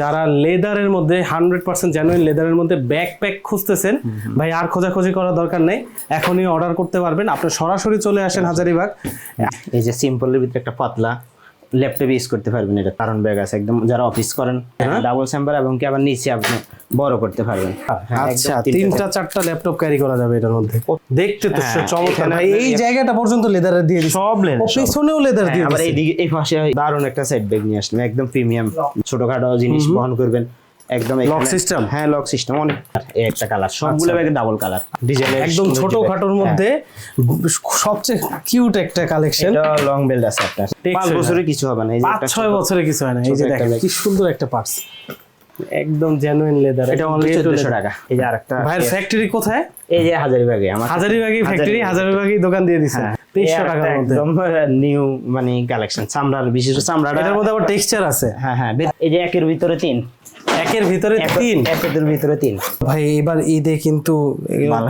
যারা লেদারের মধ্যে হান্ড্রেড পার্সেন্ট জেনুইন লেদারের মধ্যে ব্যাক প্যাক খুঁজতেছেন ভাই আর খোঁজাখুঁজি করার দরকার নেই এখনই অর্ডার করতে পারবেন। আপনি সরাসরি চলে আসেন হাজারিবাগ। এই যে সিম্পলের ভিতরে একটা পাতলা। ল্যাপটপ ইউজ করতে পারবেন এটা। কারণ ব্যাগ আছে একদম যারা অফিস করেন ডাবল চেম্বার এবং কি আবার নিচে আপনি বড় করতে পারবেন। হ্যাঁ, আচ্ছা তিনটা চারটা ল্যাপটপ ক্যারি করা যাবে এটার মধ্যে। দেখতে তো হ্যাঁ, চমৎকার। এই জায়গাটা পর্যন্ত লেদারের দিয়ে সব লেদার পেছনেও লেদার হ্যাঁ, দিয়ে আবার এইদিকে এই পাশে দারুণ একটা সাইড ব্যাগ নিয়ে আসলাম একদম প্রিমিয়াম ছোটখাটো জিনিস বহন করবেন। একদম লক সিস্টেম হ্যাঁ লক সিস্টেম অনেক একটা কালার সবগুলো ব্যাগে ডাবল কালার ডিজাইনের একদম ছোট খাটোর মধ্যে সবচেয়ে কিউট একটা কালেকশন এটা লং বেল্ট আছে আপনার। Texture, পাঁচ বছরে কিছু হবে না এই যে পাঁচ একটা ছয় ছোট- বছরে কিছু হয় না। এই যে দেখেন কি সুন্দর একটা পার্স একদম জেনুইন লেদার এটা অনলি চোদ্দশো টাকা। এই যে আরেকটা ভাইয়ের ফ্যাক্টরি কোথায়? এই যে হাজারি ব্যাগে আমার হাজারিবাগি ফ্যাক্টরি হাজারিবাগি। দোকান দিয়ে দিচ্ছে হ্যাঁ, টাকার মধ্যে। একদম নিউ মানে কালেকশন চামড়ার বিশেষ চামড়াটা এটার মধ্যে আবার টেক্সচার আছে। হ্যাঁ হ্যাঁ। এই যে একের ভিতরে তিন। একের ভিতরে তিন। একের ভিতরে তিন। ভাই এবার ঈদে কিন্তু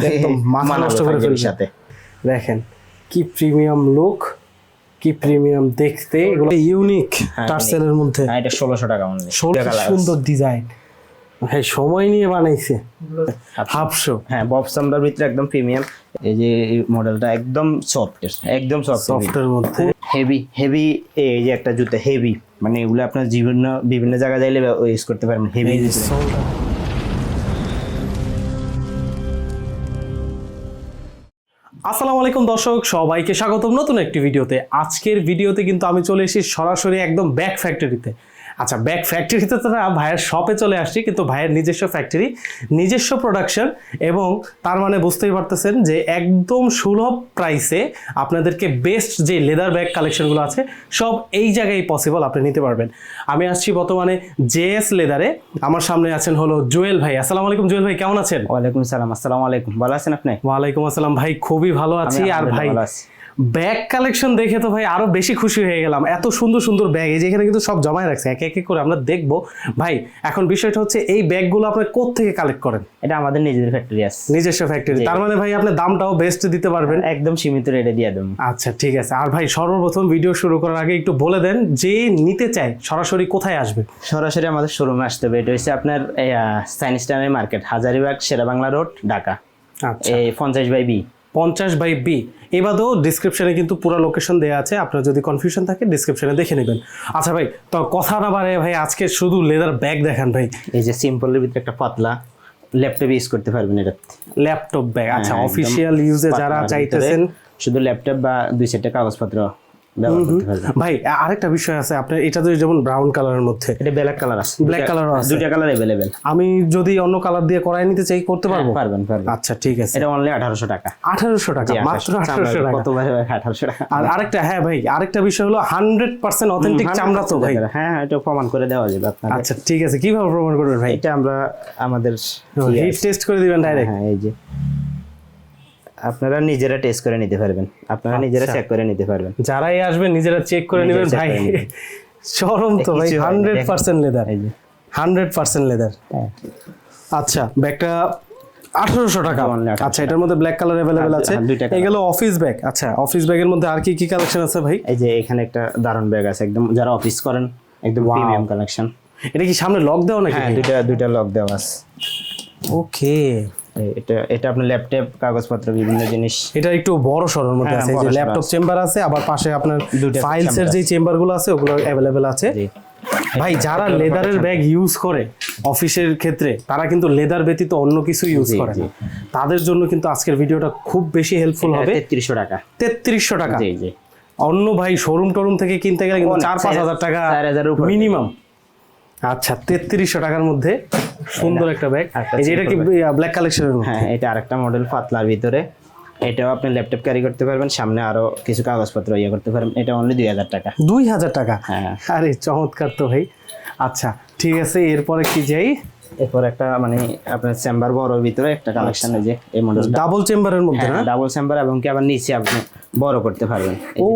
একদম মাথা নষ্ট করে ফেলি ফেলছে সাথে। দেখেন কি প্রিমিয়াম লুক কি প্রিমিয়াম দেখতে এগুলো ইউনিক হ্যাঁ, টার্সেলের মধ্যে। হ্যাঁ এটা ষোলোশো টাকা অনলি সুন্দর ডিজাইন ভাই সময় নিয়ে বানাইছে। হাফশো হ্যাঁ বব ভিতরে একদম প্রিমিয়াম। এই যে মডেলটা একদম সফট একদম সফট সফটের মধ্যে। হেভি হেভি এই যে একটা জুতা হেভি মানে এগুলো আপনার বিভিন্ন বিভিন্ন জায়গায় যাইলে ইউজ করতে পারবেন হেভি আসসালামু আলাইকুম দর্শক সবাইকে স্বাগতম নতুন একটি ভিডিওতে। আজকের ভিডিওতে কিন্তু আমি চলে এসেছি সরাসরি একদম ব্যাক ফ্যাক্টরিতে আচ্ছা ব্যাক ফ্যাক্টরিতে তো ভাইয়ের শপে চলে আসছি কিন্তু ভাইয়ের নিজস্ব ফ্যাক্টরি নিজস্ব প্রোডাকশন এবং তার মানে বুঝতেই পারতেছেন যে একদম সুলভ প্রাইসে আপনাদেরকে বেস্ট যে লেদার ব্যাগ কালেকশনগুলো আছে সব এই জায়গায় পসিবল আপনি নিতে পারবেন। আমি আসছি বর্তমানে জেএস লেদারে আমার সামনে আছেন হলো জুয়েল ভাই। আসসালামু আলাইকুম জুয়েল ভাই কেমন আছেন? ওয়ালাইকুম সালাম আসসালামু আলাইকুম ভালো আছেন আপনি? ওয়ালাইকুম আসসালাম ভাই খুবই ভালো আছি আর ভাই। ব্যাগ কালেকশন দেখে তো ভাই আরও বেশি খুশি হয়ে গেলাম। এত সুন্দর সুন্দর ব্যাগ এই যেখানে কিন্তু সব জমায় রাখছে। এক এক করে আমরা দেখব। ভাই এখন বিষয়টা হচ্ছে এই ব্যাগগুলো আপনি থেকে কালেক্ট করেন? এটা আমাদের নিজেদের ফ্যাক্টরি আছে নিজস্ব ফ্যাক্টরি তার মানে ভাই আপনি দামটাও বেস্ট দিতে পারবেন। একদম সীমিত রেটে দিয়ে দেবো। আচ্ছা ঠিক আছে। আর ভাই সর্বপ্রথম ভিডিও শুরু করার আগে একটু বলে দেন যে নিতে চায় সরাসরি কোথায় আসবে? সরাসরি আমাদের শোরুমে আসতে হবে। এটা হচ্ছে আপনার সাইন্স টাইমের মার্কেট হাজারিবাগ শেরাবাংলা রোড ঢাকা। আচ্ছা। এই পঞ্চাশ বাই বি পঞ্চাশ বাই বি এবারেও ডিসক্রিপশনে কিন্তু পুরো লোকেশন দেওয়া আছে। আপনার যদি কনফিউশন থাকে ডিসক্রিপশনে দেখে নেবেন। আচ্ছা ভাই তো কথা না বাড়ে ভাই আজকে শুধু লেদার ব্যাগ দেখান ভাই। এই যে সিম্পলের ভিতরে একটা পাতলা ল্যাপটপ ইউজ করতে পারবেন এটা। ল্যাপটপ ব্যাগ আচ্ছা হ্যাঁ, অফিসিয়াল ইউজে যারা চাইতেছেন। শুধু ল্যাপটপ বা দুই চারটা কাগজপত্র। ভাই আরেকটা বিষয় আছে আপনার এটা তো যেমন ব্রাউন কালারের মধ্যে। এটা ব্ল্যাক কালার আছে। Colour ও আছে। দুইটা কালার অ্যাভেলেবেল আমি যদি অন্য কালার দিয়ে করাই নিতে চাই করতে পারব? পারবেন পারবেন। আচ্ছা ঠিক আছে। এটা অনলি আঠারোশো টাকা। আঠারোশো টাকা মাত্র আঠারোশো টাকা। কত আঠারোশো টাকা? আর আরেকটা হ্যাঁ ভাই আরেকটা বিষয় হলো হান্ড্রেড পার্সেন্ট অথেন্টিক চামড়া তো ভাই। হ্যাঁ হ্যাঁ এটা প্রমাণ করে দেওয়া যাবে আপনার আচ্ছা ঠিক আছে কীভাবে প্রমাণ করবেন ভাই? এটা আমরা আমাদের হিট টেস্ট করে দিবেন ডাইরেক্ট হ্যাঁ এই যে। আপনারা নিজেরা টেস্ট করে নিতে পারবেন। আপনারা নিজেরা চেক করে নিতে পারবেন। যারাই আসবেন নিজেরা চেক করে নেবেন ভাই। চরম তো ভাই হান্ড্রেড। পার্সেন্ট লেদার এই যে। Hundred percent leather. আচ্ছা ব্যাগটা আঠারোশো টাকা। Only 1800 আচ্ছা এটার মধ্যে ব্ল্যাক কালার অ্যাভেলেবেল আছে। এগুলো অফিস ব্যাগ আচ্ছা অফিস ব্যাগের মধ্যে আর কি কি কালেকশন আছে ভাই? এই যে এখানে একটা দারুণ ব্যাগ আছে একদম যারা অফিস করেন একদম. প্রিমিয়াম কালেকশন এটা কি সামনে লক দেওয়া নাকি হ্যাঁ দুইটা দুইটা লক দেওয়া আছে। ওকে এটা এটা আপনার ল্যাপটপ কাগজপত্র বিভিন্ন জিনিস। এটা একটু বড় সরোর মধ্যে হ্যাঁ, আছে যে ল্যাপটপ চেম্বার আছে আবার পাশে আপনার ফাইলসের chamber যে চেম্বারগুলো আছে ওগুলো অ্যাভেলেবেল আছে। ভাই যারা লেদারের ব্যাগ ইউজ করে অফিসের ক্ষেত্রে তারা কিন্তু লেদার ব্যতীত অন্য কিছু ইউজ করে না। তাদের জন্য কিন্তু আজকের ভিডিওটা খুব বেশি হেল্পফুল হবে। তেত্রিশশো টাকা। তেত্রিশশো টাকা। অন্য ভাই শোরুম টোরুম থেকে কিনতে গেলে কিন্তু চার পাঁচ হাজার টাকা মিনিমাম আচ্ছা তেত্রিশশো টাকার মধ্যে সুন্দর একটা ব্যাগ একটা এই যে এটা কি ব্ল্যাক কালেকশন হ্যাঁ এটা আরেকটা মডেল পাতলার ভিতরে। এটাও আপনি ল্যাপটপ ক্যারি করতে পারবেন সামনে আরও কিছু কাগজপত্র ইয়ে করতে পারবেন। এটা অনলি দুই হাজার টাকা। দুই হাজার টাকা? হ্যাঁ। আরে চমৎকার তো ভাই। আচ্ছা ঠিক আছে এরপরে কি যাই? এরপর একটা মানে আপনার চেম্বার বড়র ভিতরে একটা কালেকশন এই যে এই মডেলটা ডাবল চেম্বারের মধ্যে না? ডাবল চেম্বার এবং কি আবার নিচে আপনি বড় করতে পারবেন। ও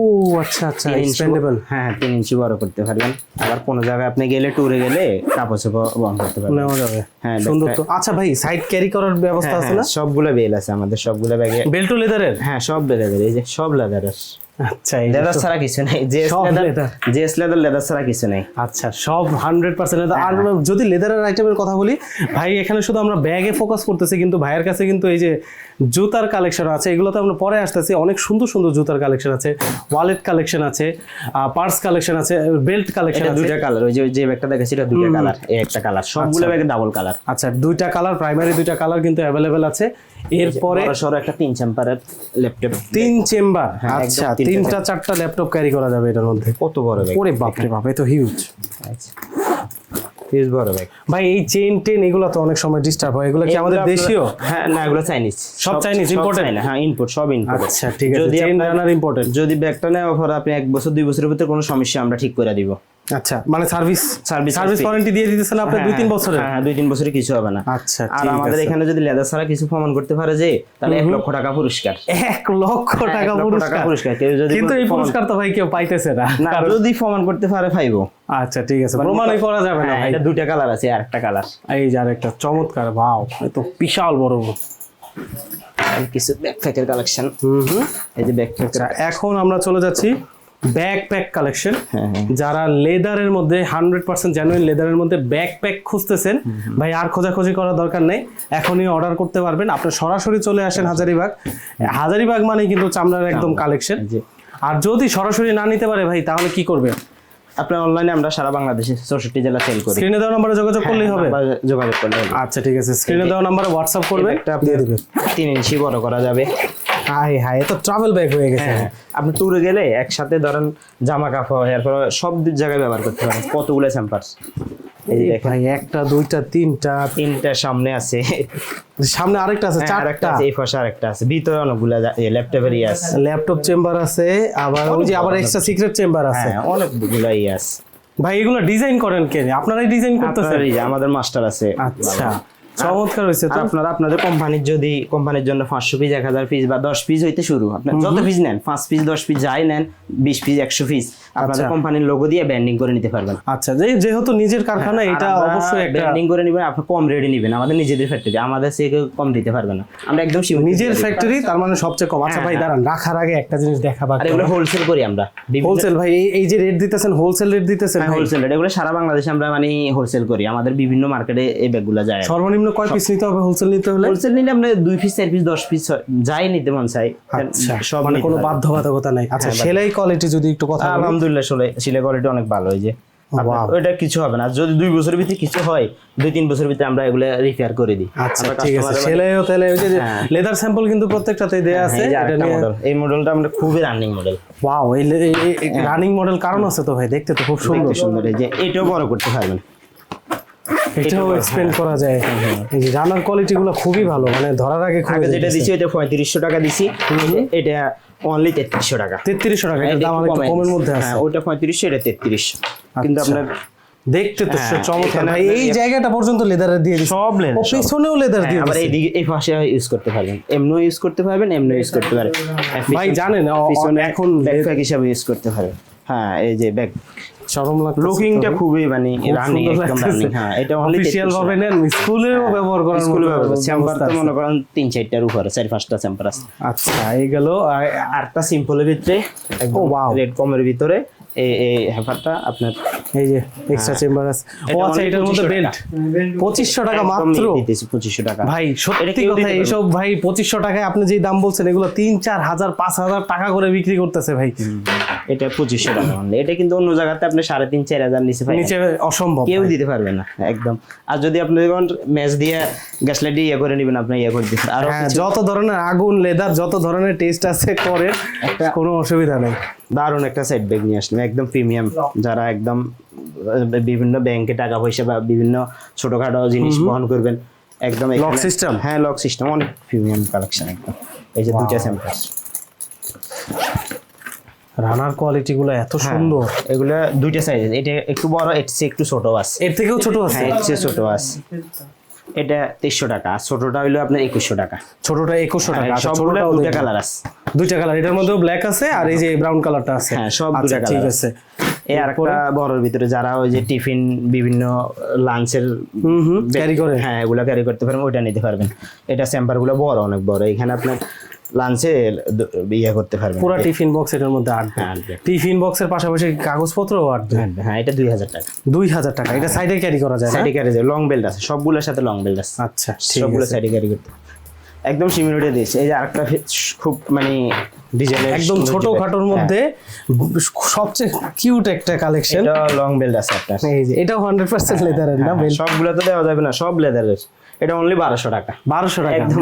আচ্ছা আচ্ছা এক্সপেন্ডেবল হ্যাঁ হ্যাঁ তিন ইঞ্চি বড় করতে পারবেন। আবার কোনো জায়গায় আপনি গেলে ট্যুরে গেলে কাপড় চোপড় বহন করতে পারবেন। নেওয়া যাবে। হ্যাঁ, সুন্দর তো। আচ্ছা ভাই সাইড ক্যারি করার ব্যবস্থা হ্যাঁ, আছে না? হ্যাঁ, সবগুলো বেল আছে আমাদের সবগুলো ব্যাগে বেল্টো লেদারের হ্যাঁ সব লেদারের এই যে সব লেদারের আচ্ছা লেদার ছাড়া কিছু নেই জেস সব লেদার। জেস লেদার লেদার ছাড়া কিছু নেই। আচ্ছা সব হান্ড্রেড পার্সেন্ট আর যদি লেদারের আইটেমের কথা বলি ভাই এখানে শুধু আমরা ব্যাগে ফোকাস করতেছি কিন্তু ভাইয়ের কাছে কিন্তু এই যে জুতার কালেকশন আছে। এগুলো তো আমরা পরে আসতেছি। অনেক সুন্দর সুন্দর জুতার কালেকশন আছে। ওয়ালেট কালেকশন আছে পার্স কালেকশন আছে বেল্ট কালেকশন আছে। দুইটা কালার ওই যে যে ব্যাগটা দেখাচ্ছি এটা দুইটা কালার এই একটা কালার সবগুলো ব্যাগে ডাবল কালার আচ্ছা দুইটা কালার প্রাইমারি দুইটা কালার কিন্তু অ্যাভেলেবেল আছে। এরপরে সড়ো একটা তিন চেম্পারের ল্যাপটপ তিন চেম্বার হ্যাঁ, আচ্ছা তিনটা চারটা ল্যাপটপ ক্যারি করা যাবে এটার মধ্যে। কত বড় ব্যাগ ওরে বাপরে বাপ এ তো হিউজ আচ্ছা। হিউজ বড় ব্যাগ ভাই এই চেন টেন এগুলো তো অনেক সময় ডিস্টার্ব হয়। এগুলো কি আমাদের দেশীয়? হ্যাঁ না এগুলো চাইনিজ সব চাইনিজ ইম্পোর্টেড চাইনা হ্যাঁ ইম্পোর্ট সব ইম্পোর্ট আচ্ছা ঠিক আছে যদি চেন রানার ইম্পোর্টেড যদি ব্যাগটা নেওয়ার পর আপনি এক বছর দুই বছরের ভিতরে কোনো সমস্যা আমরা ঠিক করে দিব। আচ্ছা। মানে সার্ভিস সার্ভিস আছে। ওয়ারেন্টি দিয়ে দিতেছেন আপনি দুই তিন বছরের? হ্যাঁ হ্যাঁ, দুই তিন বছরে কিছু হবে না। আচ্ছা আর আমাদের এখানে যদি লেদার ছাড়া কিছু প্রমাণ করতে পারে যে তাহলে এক লক্ষ টাকা পুরস্কার। এক লক্ষ হ্যাঁ, টাকা পুরস্কার। পুরস্কার। কেউ যদি কিন্তু এই পুরস্কার তো ভাই কেউ পাইতেছে না। যদি প্রমাণ করতে পারে পাইবো। আচ্ছা ঠিক আছে। প্রমাণই করা যাবে না হ্যাঁ, এটা দুইটা কালার আছে আর একটা কালার এই যে আরেকটা চমৎকার ভাও তো বিশাল বড় কিছু ব্যাকপ্যাকের কালেকশন হুম হুম এই যে ব্যাকপ্যাক আচ্ছা এখন আমরা চলে যাচ্ছি ব্যাকপ্যাক কালেকশন হ্যাঁ হ্যাঁ। যারা লেদারের মধ্যে হান্ড্রেড পার্সেন্ট জেনুইন লেদারের মধ্যে ব্যাকপ্যাক খুঁজতেছেন ভাই আর খোঁজাখুঁজি করার দরকার নেই। এখনই অর্ডার করতে পারবেন। আপনি সরাসরি চলে আসেন হাজারিবাগ। হাজারিবাগ মানে কিন্তু চামড়ার একদম কালেকশন আর যদি সরাসরি না নিতে পারে ভাই তাহলে কি করবে আপনার অনলাইনে আমরা সারা বাংলাদেশে চৌষট্টি জেলা সেল করি। স্ক্রিনে দেওয়া নাম্বারে যোগাযোগ করলেই হবে? যোগাযোগ করলে আচ্ছা ঠিক আছে। স্ক্রিনে দেওয়া নাম্বারে হোয়াটসঅ্যাপ করবে একটা আপনি তিন ইঞ্চি বড় করা যাবে। হাই হাই এ তো ট্রাভেল ব্যাগ হয়ে গেছে। হ্যাঁ আপনি ট্যুরে গেলে একসাথে ধরেন জামা কাপড় এরপর সব জায়গায় ব্যবহার করতে পারেন। কতগুলো স্যাম্পার্স এই দেখেন। ভাই একটা দুইটা তিনটা। তিনটা সামনে আছে। সামনে আরেকটা আছে হ্যাঁ, চারটা। আছে, এই পাশে আরেকটা আছে। ভিতরে অনেকগুলো ল্যাপটপের ইয়ে আছে। ল্যাপটপ চেম্বার আছে আবার ওই যে আবার এক্সট্রা সিক্রেট চেম্বার আছে। হ্যাঁ অনেকগুলো ইয়ে আছে। ভাই এগুলো ডিজাইন করেন কে? আপনারাই ডিজাইন করতেছেন? আমাদের মাস্টার আছে। আচ্ছা। চমৎকার হয়েছে তো। আপনারা আপনাদের কোম্পানির যদি কোম্পানির জন্য পাঁচশো পিস এক হাজার পিস বা দশ পিস হইতে শুরু আপনার যত পিস নেন পাঁচ পিস দশ পিস যাই নেন বিশ পিস একশো পিস আপনাদের আচ্ছা। কোম্পানির লোগো দিয়ে ব্যান্ডিং করে নিতে পারবেন। আচ্ছা যেহেতু নিজের কারখানা এটা অবশ্যই একটা ব্যান্ডিং করে নিবেন আপনি কম রেডি নিবেন আমাদের নিজেদের ফ্যাক্টরি আমাদের সে কম দিতে পারবে না। আমরা একদম নিজের ফ্যাক্টরি তার মানে সবচেয়ে কম। আচ্ছা ভাই দাঁড়ান রাখার আগে একটা জিনিস দেখাবার আর এগুলো হোলসেল করি আমরা। হোলসেল ভাই এই- যে রেট দিতেছেন হোলসেল রেট দিতেছেন হোলসেল এগুলো সারা বাংলাদেশে আমরা মানে হোলসেল করি। আমাদের বিভিন্ন মার্কেটে এই ব্যাগগুলো যায়। সর্বনিম্ন কয় পিস নিতে হবে হোলসেল নিতে হলে? হোলসেল নিলে আপনি দুই পিস চার পিস দশ পিস যাই নিতে মন চাই আচ্ছা সব মানে কোনো বাধ্যবাধকতা নাই। আচ্ছা হ্যাঁ, সেলাই কোয়ালিটি যদি একটু কথা বলি। আলহামদুলিল্লাহ সিলে কোয়ালিটি অনেক ভালো এই যে। কিছু হবে না যদি দুই বছরের ভিতরে কিছু হয় দুই তিন বছরের ভিতরে আমরা এগুলো রিপেয়ার করে দিই। আচ্ছা ঠিক আছে। সেলাইও তাহলে ওই যে হ্যাঁ। লেদার স্যাম্পল কিন্তু প্রত্যেকটাতেই দেয়া আছে হ্যাঁ, এই এটা আরেকটা এই মডেলটা আমরা খুবই রানিং মডেল ওয়াও এই রানিং মডেল কারণ আছে তো ভাই দেখতে তো খুব সুন্দর। সুন্দর এই যে এটাও বড় করতে পারবেন এটাও এক্সপ্লেন করা যায়। এই যে রানার কোয়ালিটি গুলো খুবই ভালো মানে ধরার আগে খুবই আগে যেটা দিছি। ওইটা পঁয়ত্রিশশো টাকা দিছি। এটা অনলি তেত্রিশশো টাকা। তেত্রিশশো টাকা এটা এটা দাম একটু একটু কমের মধ্যে আছে। হ্যাঁ ওটা পঁয়ত্রিশশো এটা তেত্রিশ কিন্তু আচ্ছা। আপনার দেখতে তো হ্যাঁ, চমৎকার। ভাই এই জায়গাটা পর্যন্ত লেদারের দিয়ে দিচ্ছে। সব লেদার পিছনেও লেদার দিয়ে আবার এই দিকে এই পাশে ইউজ করতে পারবেন। এমনও ইউজ করতে পারবেন এমনও ইউজ করতে পারবেন। ভাই জানেন এখন ব্যাকপ্যাক হিসাবে ইউজ করতে পারবেন। হ্যাঁ এই যে ব্যাক চরম লাগছে লুকিংটা খুবই মানে রানি একদম রানি হ্যাঁ এটা অফিশিয়াল ভাবে নেন স্কুলেও ব্যবহার করেন স্কুলে ব্যবহার চেম্বার তো মনে করেন তিন চারটার উপরে চার পাঁচটা চেম্বার আছে। আচ্ছা এই গেল। আরটা সিম্পলের ভিতরে ও, ওয়াও রেড কমের ভিতরে। এই এই হ্যাপারটা আপনার এই যে এক্সট্রা চেম্বার আছে। ও আচ্ছা এটার মধ্যে বেল্ট পঁচিশশো টাকা মাত্র? দিতেছি পঁচিশশো টাকা। ভাই সত্যি কথা এইসব ভাই পঁচিশশো টাকায় আপনি যে দাম বলছেন এগুলো তিন চার হাজার পাঁচ হাজার টাকা করে বিক্রি করতেছে ভাই। এটা পঁচিশশো টাকা only। এটা কিন্তু অন্য জায়গাতে আপনি সাড়ে তিন চার হাজার নিচে পাই নিচে অসম্ভব কেউ দিতে পারবে না একদম। আর যদি আপনি যখন ম্যাচ দিয়ে গ্যাস লাইট দিয়ে ইয়ে করে নেবেন আপনি ইয়ে করে দিবেন। আর হ্যাঁ যত ধরনের আগুন লেদার যত ধরনের টেস্ট আছে করেন কোনো অসুবিধা নেই। দারুণ একটা সাইড ব্যাগ নিয়ে আসলাম। একদম প্রিমিয়াম যারা একদম বিভিন্ন ব্যাংকে টাকা পয়সা বা বিভিন্ন ছোটখাটো জিনিস বহন করবেন একদম Lock সিস্টেম? হ্যাঁ লক সিস্টেম অনেক প্রিমিয়াম কালেকশন একদম। এই যে দুইটা স্যাম্পল রানার কোয়ালিটি গুলো এত সুন্দর। এগুলো দুইটা সাইজ এটা একটু বড় এর চেয়ে একটু ছোট আছে। এর থেকেও ছোট আছে? হ্যাঁ এর চেয়ে ছোট আছে। এটা তেইশশো টাকা আর ছোটটা হইল আপনার একুশশো টাকা। ছোটটা একুশশো টাকা আচ্ছা, সবগুলো দুইটা কালার আছে। দুইটা কালার এটার মধ্যেও ব্ল্যাক আছে আর এই যে ব্রাউন কালারটা আছে। হ্যাঁ, সব আচ্ছা, দুইটা ঠিক আছে। এই আর একটা বড়র ভিতরে যারা ওই যে টিফিন বিভিন্ন লাঞ্চের ক্যারি করে। হ্যাঁ এগুলো ক্যারি করতে পারবেন ওইটা নিতে পারবেন। এটা স্যাম্পারগুলো বড় অনেক বড়। এখানে আপনার লাঞ্চে ইয়ে করতে পারবেন। পুরো টিফিন বক্স এটার মধ্যে আটবে হ্যাঁ। টিফিন বক্সের পাশাপাশি কাগজপত্রও আটবে হ্যাঁ এটা দুই হাজার টাকা। দুই হাজার টাকা। এটা সাইডে ক্যারি করা যায় সাইডে ক্যারি লং বেল্ট আছে। সবগুলোর সাথে লং বেল্ট আছে। আচ্ছা ঠিক সবগুলো সাইডে ক্যারি করতে। একদম সিমিলিটে দিয়েছে এই যে আরেকটা খুব মানে ডিজাইনের একদম ছোট খাটোর মধ্যে সবচেয়ে কিউট একটা কালেকশন এটা লং বেল্ট আছে আপনার এই যে এটাও হান্ড্রেড পার্সেন্ট লেদারের না বেল্ট সবগুলো তো দেওয়া যাবে না। সব লেদারের এটা অনলি বারোশো টাকা। বারোশো টাকা? একদম।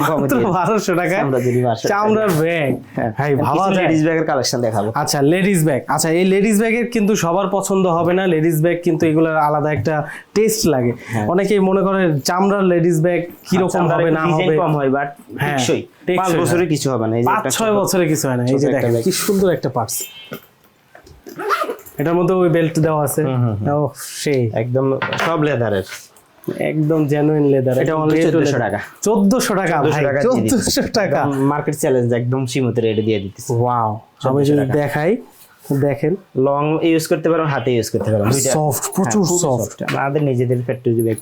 বারোশো টাকা? চামড়া যদি 1200 টাকা। চামড়ার ব্যাগ ভাই ভাবা লেডিস ব্যাগের কালেকশন দেখাবো। আচ্ছা লেডিস ব্যাগ আচ্ছা এই লেডিস ব্যাগের কিন্তু সবার পছন্দ হবে না। লেডিস ব্যাগ কিন্তু এগুলোর আলাদা একটা টেস্ট লাগে। হ্যাঁ। অনেকেই মনে করে চামড়ার লেডিস ব্যাগ কীরকম হবে না হবে? কম হয় বাট হ্যাঁ, টেকসই। পাঁচ বছরে কিছু হবে না। এই যে পাঁচ ছয় বছরে কিছু হয় না। এই যে দেখেন কি সুন্দর একটা পার্স এটার মধ্যে ওই বেল্ট দেওয়া আছে। ও সেই। একদম সব লেদারের একদম জেনুইন লেদার এটা only 1400 টাকা। চোদ্দশো টাকা ভাই টাকা দিয়ে দিচ্ছি। চোদ্দশো টাকা। মার্কেট চ্যালেঞ্জ একদম সীমিত রেটে দিয়ে দিতেছি। ওয়াও আমি যদি দেখাই দেখেন। লং ইউজ করতে পারো হাতে ইউজ করতে পারো। সফট প্রচুর হ্যাঁ, সফট আমাদের নিজেদের ফ্যাক্টরি ব্যাগ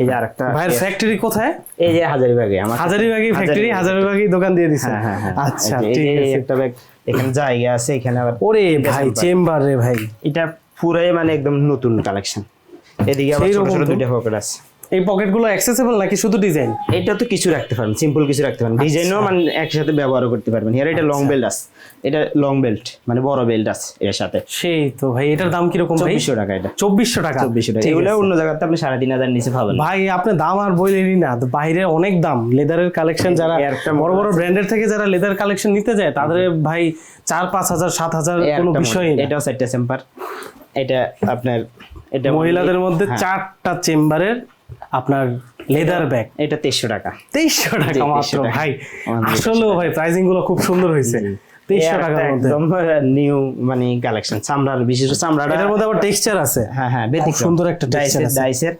এই যে আরেকটা ভাইয়ের ফ্যাক্টরি কোথায়? এই যে হাজারি ব্যাগে আমার হাজারিবাগি। ফ্যাক্টরি হাজারিবাগি দোকান দিয়ে দিছে। হ্যাঁ হ্যাঁ আচ্ছা ঠিক আছে। একটা ব্যাগ এখানে জায়গা আছে এখানে আবার ওরে ভাই চেম্বার রে ভাই। এটা পুরাই মানে একদম নতুন কালেকশন এদিকে আবার ছোট ছোট দুইটা পকেট আছে। এই পকেটগুলো অ্যাক্সেসিবল নাকি শুধু ডিজাইন এটা তো কিছু রাখতে পারবেন সিম্পল কিছু রাখতে পারবেন। ডিজাইনও মানে একসাথে ব্যবহার করতে পারবেন। আর এটা লং বেল্ট আছে। এটা লং বেল্ট মানে বড় বেল্ট আছে এর সাথে। সেই তো ভাই এটার দাম কীরকম ভাই? চব্বিশশো টাকা এটা। চব্বিশশো টাকা। চব্বিশশো টাকা। ঠিক এগুলো অন্য জায়গাতে আপনি সাড়ে তিন হাজার নিচে পাবেন। ভাই আপনি দাম আর বইলেনই না। তো বাইরে অনেক দাম। লেদারের কালেকশন যারা বড় বড় ব্র্যান্ডের থেকে যারা লেদার কালেকশন নিতে যায় তাদের ভাই চার পাঁচ হাজার সাত হাজার এই কোনো একটা বিষয়ই না। এটাও চারটা চেম্বার এটা আপনার এটা মহিলাদের মধ্যে হ্যাঁ। চারটা চেম্বারের আপনার লেদার ব্যাগ এটা তেইশশো টাকা। তেইশশো টাকা মাত্র ভাই। আসলেও ভাই প্রাইসিংগুলো খুব সুন্দর হয়েছে। তেইশশো টাকার মধ্যে। একদম নিউ মানে কালেকশন চামড়ার বিশেষ চামড়াটা। এটার মধ্যে আবার টেক্সচার আছে। হ্যাঁ হ্যাঁ সুন্দর একটা ডাইসের আছে। ডাইসের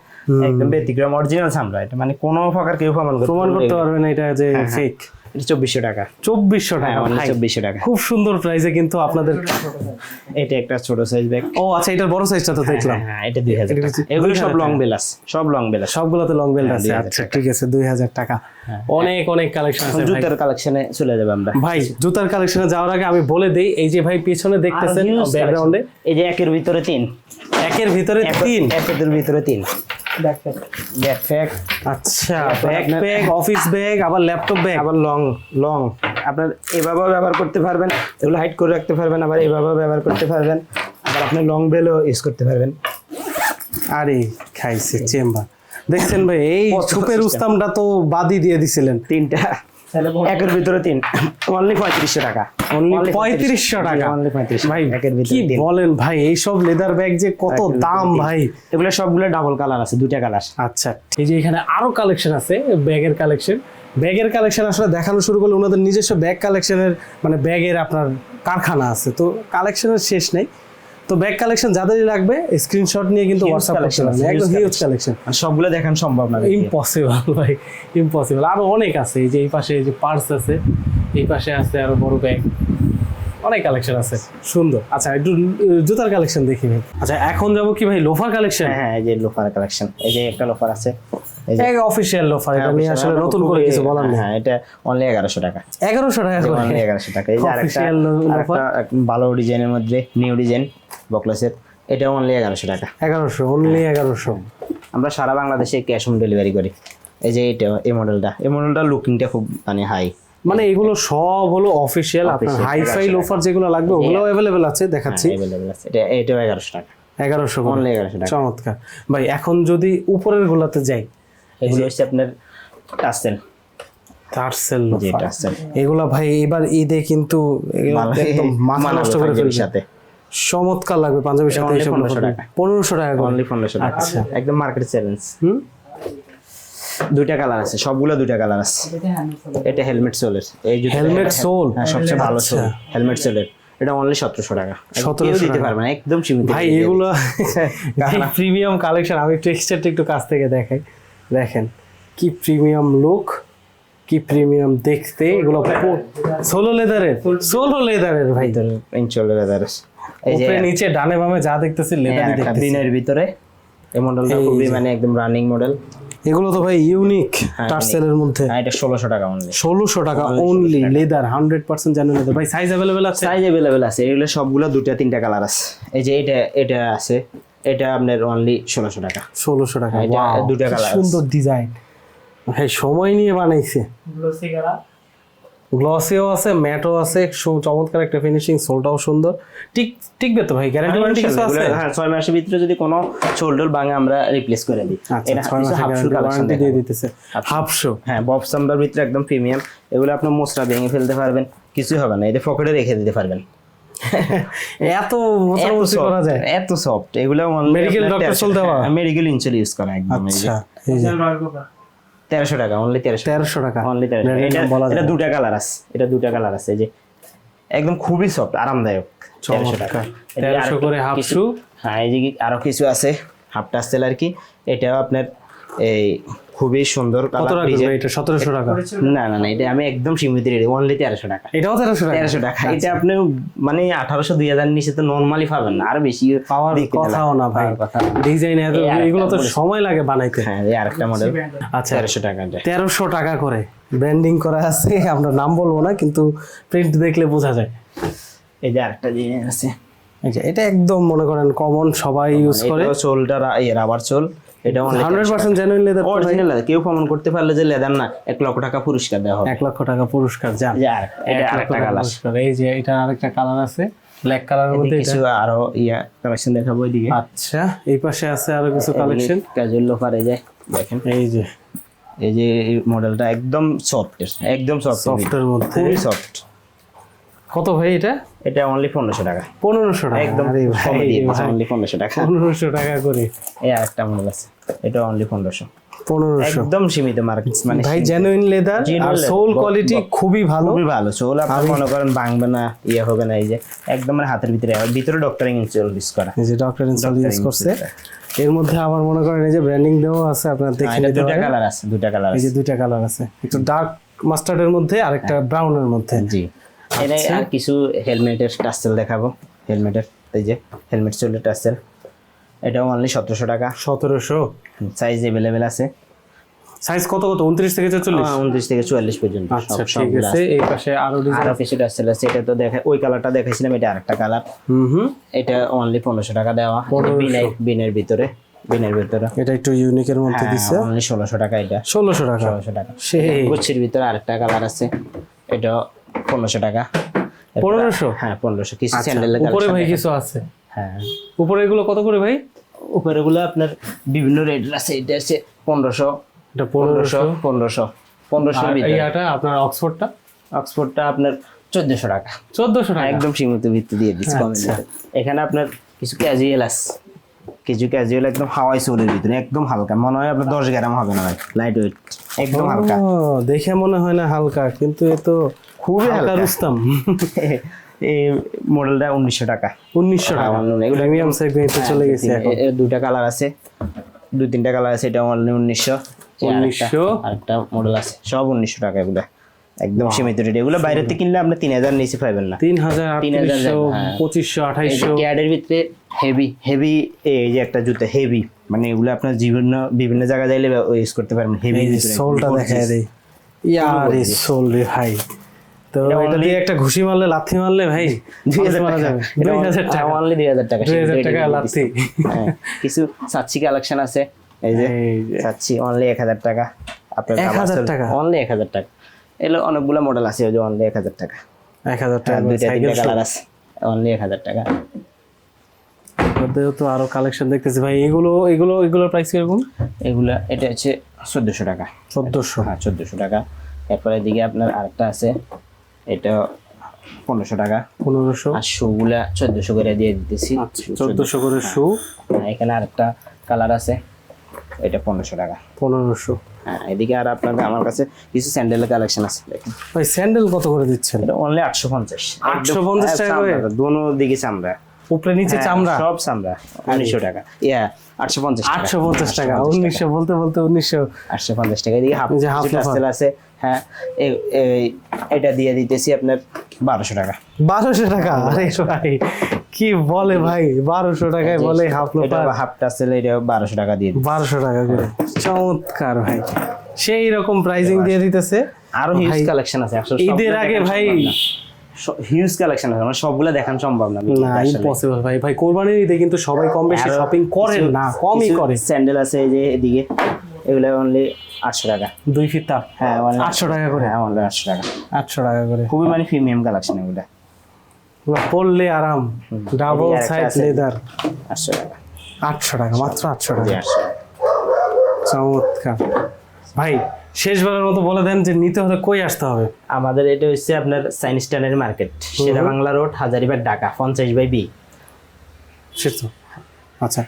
একদম ব্যতিক্রম অরিজিনাল চামড়া। এটা মানে কোনো প্রকার কেউ প্রমাণ করতে পারবে না এটা যে ফেক এটা চব্বিশশো টাকা। চব্বিশশো হ্যাঁ টাকা চব্বিশশো টাকা। খুব সুন্দর প্রাইসে কিন্তু আপনাদের এটা একটা ছোট সাইজ ব্যাগ ও আচ্ছা এটার বড় সাইজটা তো দেখলাম। হ্যাঁ এটা দুই হাজার টাকা। এগুলো সব লং টাকা। বেলাস সব লং বেলাস সবগুলোতে লং হ্যাঁ, আছে আচ্ছা ঠিক আছে দুই হাজার টাকা। অনেক অনেক কালেকশন আছে। জুতার কালেকশনে চলে যাবে আমরা। ভাই জুতার কালেকশনে যাওয়ার আগে আমি বলে দেই এই যে ভাই পেছনে দেখতেছেন ব্যাকগ্রাউন্ডে এই যে একের ভিতরে তিন। একের ভিতরে তিন। একের ভিতরে তিন। ব্যাক প্যাক আচ্ছা ব্যাকপ্যাক অফিস ব্যাগ আবার ল্যাপটপ ব্যাগ আবার লং লং আপনার এভাবেও ব্যবহার করতে পারবেন এগুলো হাইট করে রাখতে পারবেন আবার এভাবেও ব্যবহার করতে পারবেন আবার আপনি লং বেলও ইউজ করতে পারবেন। আরে খাইছে চেম্বার। দেখছেন ভাই এই ছুপের সুপের উস্তামটা তো বাদই দিয়ে দিছিলেন। তিনটা। একের ভিতরে তিন। অনলি পঁয়ত্রিশশো টাকা। অনলি পঁয়ত্রিশশো টাকা। অনলি পঁয়ত্রিশ ভাই একের ভিতরে বলেন ভাই এইসব লেদার ব্যাগ যে কত দাম। ভাই। এগুলো সবগুলো ডাবল কালার আছে দুইটা কালার আচ্ছা এই যে এখানে আরও কালেকশন আছে ব্যাগের কালেকশন ব্যাগের কালেকশন আসলে দেখানো শুরু করলে ওনাদের নিজস্ব ব্যাগ কালেকশনের মানে ব্যাগের আপনার কারখানা আছে। তো কালেকশনের শেষ নেই। তো ব্যাগ কালেকশন যাদেরই লাগবে স্ক্রিনশট নিয়ে কিন্তু হোয়াটসঅ্যাপ করতে পারবেন। একদম হিউজ কালেকশন আর সবগুলো দেখান সম্ভব না ইম্পসিবল ভাই ইম্পসিবল আরও অনেক আছে এই যে এই পাশে এই যে পার্স আছে এই পাশে আছে আরও বড় ব্যাগ অনেক কালেকশন আছে। সুন্দর। আচ্ছা একটু জুতার কালেকশন দেখি ভাই। আচ্ছা এখন যাব কি ভাই? লোফার কালেকশন হ্যাঁ হ্যাঁ এই যে লোফার কালেকশন এই যে একটা লোফার আছে। অফিসিয়াল লোফার এটা হ্যাঁ, নিয়ে আসলে নতুন করে কিছু বলার নেই। হ্যাঁ এটা অনলি এগারোশো টাকা। এগারোশো টাকা করে। অনলি এগারোশো টাকা। এই যে আরেকটা ভালো ডিজাইনের মধ্যে নিউ ডিজাইন বকলেসের এটা অনলি এগারোশো টাকা। এগারোশো অনলি এগারোশো। আমরা সারা বাংলাদেশে ক্যাশ অন ডেলিভারি করি। এই যে এটা এই মডেলটা এই মডেলটা লুকিংটা খুব মানে হাই মানে এগুলো সব হলো অফিসিয়াল আপনার হাইফাই লোফার যেগুলো লাগবে ওগুলো অ্যাভেলেবেল আছে দেখাচ্ছি। অ্যাভেলেবেল আছে। এটা এটাও এগারোশো টাকা। এগারোশো অনলি এগারোশো টাকা। চমৎকার। ভাই এখন যদি উপরের গুলাতে যাই এগুলো হচ্ছে আপনার টাসেল টার্সেল জি লোফার। টাসেল এগুলা ভাই এবার ঈদে কিন্তু একদম মাথা নষ্ট করে ফেলবে। সাথে। চমৎকার লাগবে পাঞ্জাবির সাথে এইসব 1500 টাকা। পনেরোশো টাকা অনলি পনেরোশো টাকা। আচ্ছা। একদম মার্কেট চ্যালেঞ্জ হুম? দুইটা কালার আছে সবগুলো দুইটা কালার আছে। এটা হেলমেট সোলের এই যে হেলমেট সোল হ্যাঁ সবচেয়ে ভালো। সোল হেলমেট সোলের এটা অনলি সতেরোশো টাকা। 1700 কেউ দিতে। পারবে না একদম সীমিত ভাই এগুলো প্রিমিয়াম কালেকশন আমি টেক্সচারটা একটু কাছ থেকে দেখাই। দেখেন কি প্রিমিয়াম লুক কি প্রিমিয়াম দেখতে এগুলো সোলো লেদারের সোলো লেদারের ভাই। leather আছে। এই যে নিচে ডানে বামে যা দেখতেছি এই লেদারই দেখতেছি। বিনের ভিতরে। এই মডেলটা খুবই মানে একদম রানিং মডেল এগুলো তো ভাই ইউনিক হ্যাঁ, টার্সেলের মধ্যে। হ্যাঁ এটা ষোলোশো টাকা অনলি ষোলোশো টাকা অনলি লেদার হান্ড্রেড পার্সেন্ট জানেন লেদার ভাই সাইজ অ্যাভেলেবেল আছে? সাইজ অ্যাভেলেবেল আছে। এগুলো সবগুলো দুটা তিনটা কালার আছে। এই যে এটা এটা আছে। এটা আপনার অনলি ষোলোশো টাকা। ষোলোশো টাকা দুটা সুন্দর ডিজাইন ভাই সময় নিয়ে বানাইছে। গ্লসিও আছে ম্যাটও আছে চমৎকার একটা ফিনিশিং সোলটাও সুন্দর। ঠিক টিকবে তো ভাই গ্যারান্টি ওয়ারেন্টি কিছু আছে? হ্যাঁ ছয় মাসের ভিতরে যদি কোনো শোল্ডার ভাঙে আমরা রিপ্লেস করে দিই। আচ্ছা এটা ছয় কিছু মাসের গ্যারান্টি দিয়ে দিতেছে। হাফ শো হ্যাঁ বক্স চামড়ার ভিতরে একদম প্রিমিয়াম এগুলো আপনার মোচড়া ভেঙে ফেলতে পারবেন কিছুই হবে না। এটা পকেটে রেখে দিতে পারবেন। এত মোছামুছি করা যায়। এত সফট এগুলো Medical doctor চলতে? মেডিকেল ইনসুল ইউজ করা একদম আচ্ছা তেরোশো টাকা অনলি তেরোশো তেরোশো টাকা। অনলি তেরোশো এটা দুটা কালার আছে এটা দুটা কালার আছে যে। একদম খুবই সফট আরামদায়ক। তেরোশো টাকা। চমৎকার। এদিকে 1300 আরেকটু করে half কিছু- হ্যাঁ এই যে আরও কিছু আছে হাফ টাস্টেল আর কি। এটাও আপনার এই খুবই সুন্দর কত টাকা এটা? সতেরোশো টাকা। না না না এটা আমি একদম সীমিত রেটে অনলি তেরোশো টাকা। এটাও টাকা? এটা আপনি মানে নিচে তো নর্মালি পাবেন না আর বেশি পাওয়ার কথাও না ভাই। ডিজাইন এত এগুলো তো সময় লাগে বানাইতে। হ্যাঁ এই আরেকটা মডেল আচ্ছা টাকা টাকা করে। ব্র্যান্ডিং করা আছে আমরা নাম বলব না কিন্তু প্রিন্ট দেখলে বোঝা যায়। এই যে আরেকটা জিনিস আছে। এটা একদম মনে করেন কমন সবাই ইউজ করে। চোলটা রাবার চোল। এটা hundred percent genuine leather original কেউ প্রমাণ করতে পারলে যে লেদার না এক লক্ষ টাকা পুরস্কার দেওয়া হবে। এক লক্ষ টাকা পুরস্কার যে। এটা আরেকটা কালার এই যে এটা আরেকটা কালার আছে ব্ল্যাক কালারের মধ্যে কিছু আরও ইয়া কালেকশন দেখাবো এদিকে। আচ্ছা এই পাশে আছে আরও কিছু কালেকশন ক্যাজুয়াল লোফার এই যে দেখেন। এই যে। এই যে মডেলটা একদম সফট একদম সফট সফটের মধ্যে। খুবই সফট কত ভাই এটা? এটা অনলি পনেরোশো টাকা। পনেরোশো টাকা। একদম অনলি পনেরোশো টাকা। পনেরোশো টাকা করে। এই আরেকটা মডেল আছে। এটা অনলি পনেরোশো। পনেরোশো। একদম সীমিত মার্কেট মানে ভাই জেনুইন লেদার আর সোল কোয়ালিটি খুবই ভালো। খুবই ভালো। চোল আপনি মনে করেন ভাঙবে না ইয়ে হবে না এই যে একদম মানে হাতের ভিতরে ভিতরে ডক্টরিং ইনস্টল ইউজ করা। এই যে ডক্টর ইনস্টল ইউজ করছে। এর মধ্যে মনে করেন এই যে ব্র্যান্ডিং দেওয়া আছে আপনারা দেখে নিতে দুটা কালার আছে দুটা কালার এই যে দুইটা কালার আছে। একটু ডার্ক মাস্টার্ডের মধ্যে আর একটা ব্রাউনের মধ্যে। জি। এটা আর কিছু হেলমেটের টাসেল দেখাবো। হেলমেটের এই যে হেলমেট চুলের টাসেল। এটাও অনলি সতেরোশো টাকা। সতেরোশো? সাইজ অ্যাভেলেবেল আছে। সাইজ কত কত? উনত্রিশ থেকে চল্লিশ? উনত্রিশ থেকে চুয়াল্লিশ পর্যন্ত আচ্ছা ঠিক আছে। এই পাশে আরও ডিজাইন আরও কিছু আছে এটা তো দেখা ওই কালারটা দেখাইছিলাম এটা আরেকটা কালার হুম হুম। এটা অনলি পনেরোশো টাকা দেওয়া। বিনের বিনের ভিতরে বিনের ভিতরে। এটা একটু ইউনিকের মধ্যে দিচ্ছে অনলি ষোলোশো টাকা এটা। ষোলোশো টাকা? ষোলোশো টাকা। সেই। গুচ্ছির ভিতরে আরেকটা কালার আছে। এটা পনেরোশো টাকা। পনেরোশো? হ্যাঁ পনেরোশো। কিছু আচ্ছা, স্যান্ডেলের উপরে ভাই কিছু আছে? হ্যাঁ। উপরে এগুলো কত করে ভাই? উপরেগুলো আপনার বিভিন্ন রেট আছে এটা আছে পনেরোশো এটা পনেরোশো। পনেরোশো পনেরোশো আপনার অক্সফোর্ডটা? অক্সফোর্ডটা আপনার চোদ্দশো টাকা। চোদ্দশো টাকা? একদম সীমিত ভিত্তি দিয়ে দিচ্ছি আচ্ছা। এখানে আপনার কিছু ক্যাজুয়াল আছে। কিছু ক্যাজুয়াল একদম হাওয়াই সোলের ভিতরে একদম হালকা। মনে হয় আপনার দশ গ্রাম হবে না ভাই লাইট ওয়েট একদম হালকা। দেখে মনে হয় না হালকা কিন্তু এ তো খুবই হালকা। রুস্তাম এই মডেলটা উনিশশো টাকা। উনিশশো টাকা। হয় প্রিমিয়াম সেগমেন্টে চলে গেছে দুইটা কালার আছে। দুই তিনটা কালার আছে এটা অনলি উনিশশো। উনিশশো। আরেকটা মডেল আছে। সব উনিশশো টাকা এগুলো। একদম সীমিত রেট এগুলো বাইরে থেকে কিনলে আপনি তিন হাজার নিচে পাবেন না। তিন হাজার তিন হাজার হ্যাঁ। পঁচিশশো আঠাইশশো। ক্যাডের ভিতরে হেভি হেভি এই যে একটা জুতা হেভি মানে এগুলো আপনার বিভিন্ন বিভিন্ন জায়গায় যাইলে ইউজ করতে পারবেন। হেভি সোলটা দেখায় দেই। ইয়ার সোল রে ভাই। তো এটা দিয়ে একটা ঘুষি মারলে লাথি মারলে ভাই? দুই হাজার টাকা। দুই হাজার টাকা। অনলি দুই হাজার টাকা। দুই হাজার টাকা লাথি। হ্যাঁ, কিছু সাচ্ছি কালেকশন আছে। এই যে চাচ্ছি অনলি এক হাজার টাকা। আপনার 1000 টাকা? অনলি এক হাজার টাকা। এগুলো অনেকগুলো মডেল আছে ওই যে অনলি এক হাজার টাকা। এক হাজার টাকা দুইটা তিনটা কালার আছে অনলি এক হাজার টাকা। মধ্যেও তো আরও কালেকশন দেখতেছি। ভাই এগুলো এগুলো এগুলোর প্রাইস কীরকম? এগুলা এটা হচ্ছে চোদ্দোশো টাকা। চোদ্দশো। হ্যাঁ চোদ্দোশো টাকা। এরপরে এদিকে আপনার আরেকটা আছে। এটা পনেরোশো টাকা। পনেরোশো। আর শুগুলা চোদ্দোশো করে দিয়ে দিতেছি। আচ্ছা চোদ্দশো করে শু। এখানে এখানে আরেকটা কালার আছে। এটা পনেরোশো টাকা। পনেরোশো। হ্যাঁ এদিকে আর আপনার আমার কাছে কিছু স্যান্ডেলের কালেকশন আছে ভাই স্যান্ডেল কত করে দিচ্ছেন? এটা অনলি আটশো পঞ্চাশ। 850 টাকা করে? দোনো দিকে চামড়া। উপরে নিচে হ্যাঁ, চামড়া? সব চামড়া উনিশশো টাকা। ইয়া আটশো পঞ্চাশ আটশো পঞ্চাশ টাকা উনিশশো বলতে বলতে উনিশশো আটশো পঞ্চাশ টাকা। এদিকে হাফ কিছু আছে হ্যাঁ এই- এটা দিয়ে দিতেছি আপনার বারোশো টাকা। বারোশো টাকা? আরে ভাই কি বলে ভাই? বারোশো টাকায় বলে হাফ লোপার হাফ টাসেল এটা বারোশো টাকা দিয়ে। বারোশো টাকা করে। চমৎকার ভাই। সেই রকম প্রাইজিং দিয়ে দিতেছে। আরও হিউজ কালেকশন আছে ঈদের আগে ভাই হিউজ কালেকশন আছে মানে সবগুলো দেখান সম্ভব না না ইম্পসিবল ভাই। ভাই কোরবানির ঈদে কিন্তু সবাই কম বেশি শপিং করেন না কমই করে। স্যান্ডেল আছে এই যে এদিকে এগুলো অনলি আটশো টাকা। দুই ফিতা? হ্যাঁ 800 টাকা করে? হ্যাঁ অনলি আটশো টাকা। আটশো টাকা করে। খুবই মানে প্রিমিয়াম কালেকশন এগুলো। পরলে আরাম। ডাবল সাইড লেদার আটশো টাকা। আটশো টাকা মাত্র আটশো আটশো টাকা। চমৎকার। ভাই শেষবারের মতো বলে দেন যে নিতে হলে কই আসতে হবে। আমাদের এটা হচ্ছে আপনার সাইন্স টানের মার্কেট। সেরা বাংলা রোড হাজারিবাগ ঢাকা পঞ্চাশ বাই বি। আচ্ছা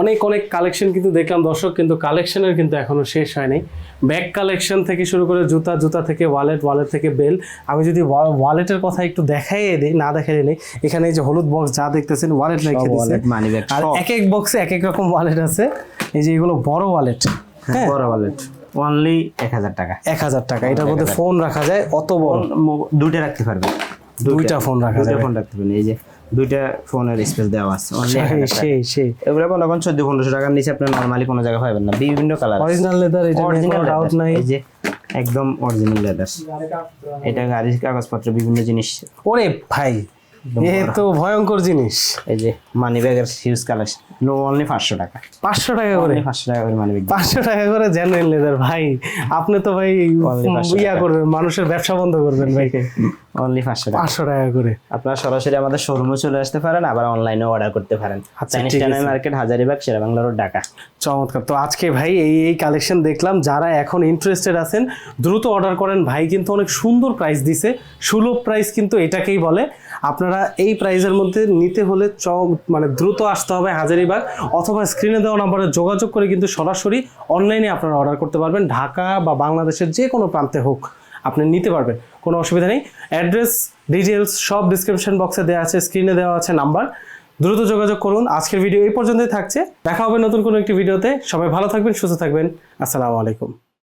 অনেক অনেক কালেকশন কিন্তু দেখলাম দর্শক কিন্তু কালেকশনের কিন্তু এখনও শেষ হয়নি। ব্যাগ কালেকশন থেকে শুরু করে জুতা জুতা থেকে ওয়ালেট ওয়ালেট থেকে বেল। আমি যদি ওয়ালেটের কথা একটু দেখাই দিই না দেখাই নেই এখানে এই যে হলুদ বক্স যা দেখতেছেন ওয়ালেট রেখে দিয়েছে আর এক এক বক্সে এক এক রকম ওয়ালেট আছে। এই যে এগুলো বড় ওয়ালেট হ্যাঁ। বড় ওয়ালেট। অনলি এক হাজার টাকা। এক হাজার টাকা। এটার মধ্যে ফোন রাখা যায় অত বড়? দুইটা রাখতে পারবে। দুইটা। ফোন রাখা দুইটা ফোন রাখতে পারবেন এই যে দুইটা ফোনের স্পেস দেওয়া আছে অনলি সেই সেই এগুলো মনে করেন চোদ্দ পনেরোশো টাকার নিচে আপনি নর্মালি কোনো জায়গায় পাবেন না। বিভিন্ন কালার অরিজিনাল লেদার এটা অরিজিনাল ডাউট নাই। এই যে একদম অরিজিনাল লেদার এটা গাড়ির কাগজপত্র বিভিন্ন জিনিস। ওরে ভাই এ তো ভয়ঙ্কর জিনিস। এই যে মানি ব্যাগের হিউজ কালেকশন অনলি পাঁচশো টাকা। পাঁচশো টাকা করে? পাঁচশো টাকা করে মানে পাঁচশো টাকা করে জেনুইন লেদার ভাই। আপনি তো ভাই ইয়া করবেন মানুষের ব্যবসা বন্ধ করবেন ভাই। অনলি পাঁচশো টাকা। পাঁচশো টাকা করে। আপনারা সরাসরি আমাদের শোরুমে চলে আসতে পারেন আবার অনলাইনে অর্ডার করতে পারেন। চাইনিজ ঠিক মার্কেট হাজারিবাগ সেরা বাংলা রোড ঢাকা। চমৎকার। তো আজকে ভাই এই এই কালেকশন দেখলাম যারা এখন ইন্টারেস্টেড আছেন দ্রুত অর্ডার করেন। ভাই কিন্তু অনেক সুন্দর প্রাইস দিছে। সুলভ প্রাইস কিন্তু এটাকেই বলে। আপনারা এই প্রাইসের মধ্যে নিতে হলে চ মানে দ্রুত আসতে হবে হাজারিবাগ অথবা স্ক্রিনে দেওয়া নাম্বারে যোগাযোগ করে কিন্তু সরাসরি অনলাইনে আপনারা অর্ডার করতে পারবেন ঢাকা বা বাংলাদেশের যে কোনো প্রান্তে হোক। আপনি নিতে পারবেন। কোনো অসুবিধা নেই। অ্যাড্রেস ডিটেলস সব ডিসক্রিপশন বক্সে দেওয়া আছে স্ক্রিনে দেওয়া আছে নাম্বার দ্রুত যোগাযোগ করুন। আজকের ভিডিও এই পর্যন্তই থাকছে। দেখা হবে নতুন কোনো একটি ভিডিওতে সবাই ভালো থাকবেন, সুস্থ থাকবেন। আসসালামু আলাইকুম।